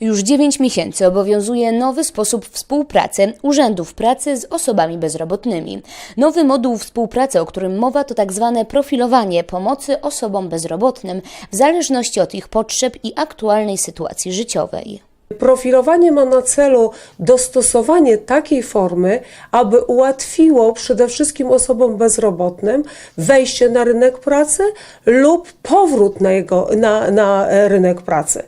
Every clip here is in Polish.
Już 9 miesięcy obowiązuje nowy sposób współpracy urzędów pracy z osobami bezrobotnymi. Nowy moduł współpracy, o którym mowa, to tak zwane profilowanie pomocy osobom bezrobotnym w zależności od ich potrzeb i aktualnej sytuacji życiowej. Profilowanie ma na celu dostosowanie takiej formy, aby ułatwiło przede wszystkim osobom bezrobotnym wejście na rynek pracy lub powrót na, jego, na, na e, rynek pracy.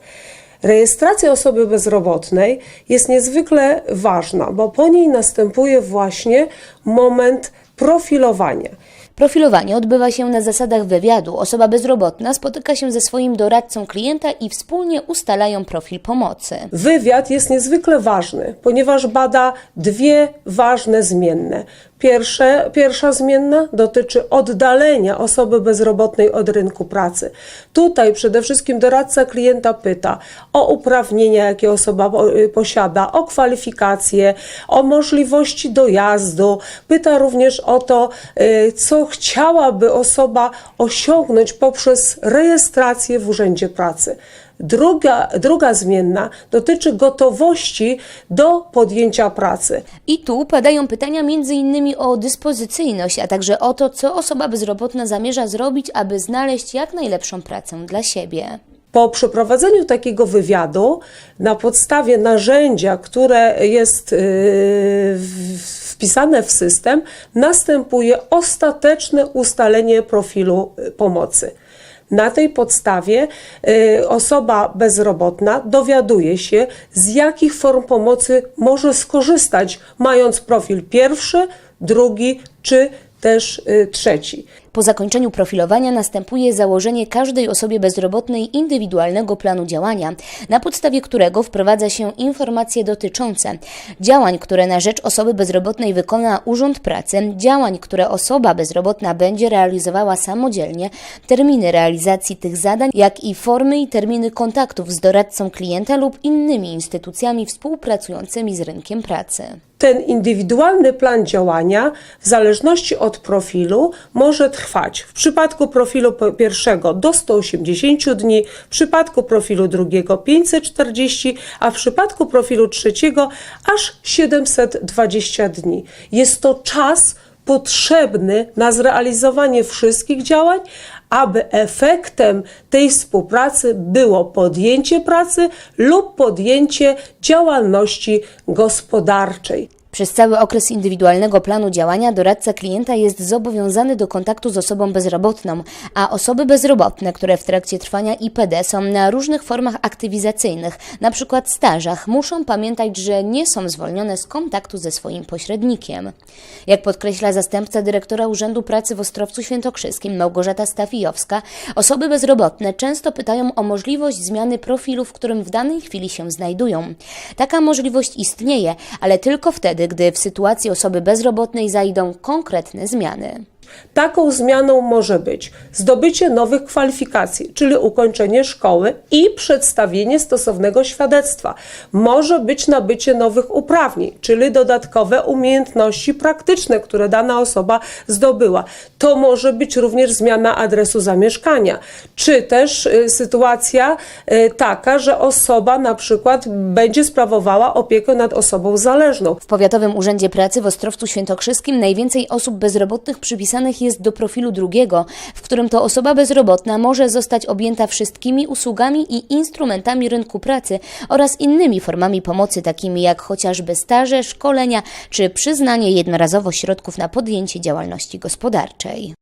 Rejestracja osoby bezrobotnej jest niezwykle ważna, bo po niej następuje właśnie moment profilowania. Profilowanie odbywa się na zasadach wywiadu. Osoba bezrobotna spotyka się ze swoim doradcą klienta i wspólnie ustalają profil pomocy. Wywiad jest niezwykle ważny, ponieważ bada dwie ważne zmienne. Pierwsze, pierwsza zmienna dotyczy oddalenia osoby bezrobotnej od rynku pracy. Tutaj przede wszystkim doradca klienta pyta o uprawnienia, jakie osoba y, posiada, o kwalifikacje, o możliwości dojazdu. Pyta również o to, y, co chciałaby osoba osiągnąć poprzez rejestrację w Urzędzie Pracy. Druga, druga zmienna dotyczy gotowości do podjęcia pracy. I tu padają pytania m.in. o dyspozycyjność, a także o to, co osoba bezrobotna zamierza zrobić, aby znaleźć jak najlepszą pracę dla siebie. Po przeprowadzeniu takiego wywiadu, na podstawie narzędzia, które jest w- wpisane w system, następuje ostateczne ustalenie profilu y, pomocy. Na tej podstawie y, osoba bezrobotna dowiaduje się, z jakich form pomocy może skorzystać, mając profil pierwszy, drugi czy też y, trzeci. Po zakończeniu profilowania następuje założenie każdej osobie bezrobotnej indywidualnego planu działania, na podstawie którego wprowadza się informacje dotyczące działań, które na rzecz osoby bezrobotnej wykona Urząd Pracy, działań, które osoba bezrobotna będzie realizowała samodzielnie, terminy realizacji tych zadań, jak i formy i terminy kontaktów z doradcą klienta lub innymi instytucjami współpracującymi z rynkiem pracy. Ten indywidualny plan działania, w zależności od profilu, może trwać w przypadku profilu pierwszego do 180 dni, w przypadku profilu drugiego 540, a w przypadku profilu trzeciego aż 720 dni. Jest to czas potrzebny na zrealizowanie wszystkich działań, aby efektem tej współpracy było podjęcie pracy lub podjęcie działalności gospodarczej. Przez cały okres indywidualnego planu działania doradca klienta jest zobowiązany do kontaktu z osobą bezrobotną, a osoby bezrobotne, które w trakcie trwania IPD są na różnych formach aktywizacyjnych, np. stażach, muszą pamiętać, że nie są zwolnione z kontaktu ze swoim pośrednikiem. Jak podkreśla zastępca dyrektora Urzędu Pracy w Ostrowcu Świętokrzyskim Małgorzata Stafijowska, osoby bezrobotne często pytają o możliwość zmiany profilu, w którym w danej chwili się znajdują. Taka możliwość istnieje, ale tylko wtedy, gdy w sytuacji osoby bezrobotnej zajdą konkretne zmiany. Taką zmianą może być zdobycie nowych kwalifikacji, czyli ukończenie szkoły i przedstawienie stosownego świadectwa. Może być nabycie nowych uprawnień, czyli dodatkowe umiejętności praktyczne, które dana osoba zdobyła. To może być również zmiana adresu zamieszkania, czy też y, sytuacja y, taka, że osoba na przykład będzie sprawowała opiekę nad osobą zależną. W Powiatowym Urzędzie Pracy w Ostrowcu Świętokrzyskim najwięcej osób bezrobotnych przypisanych jest do profilu drugiego, w którym to osoba bezrobotna może zostać objęta wszystkimi usługami i instrumentami rynku pracy oraz innymi formami pomocy, takimi jak chociażby staże, szkolenia czy przyznanie jednorazowo środków na podjęcie działalności gospodarczej.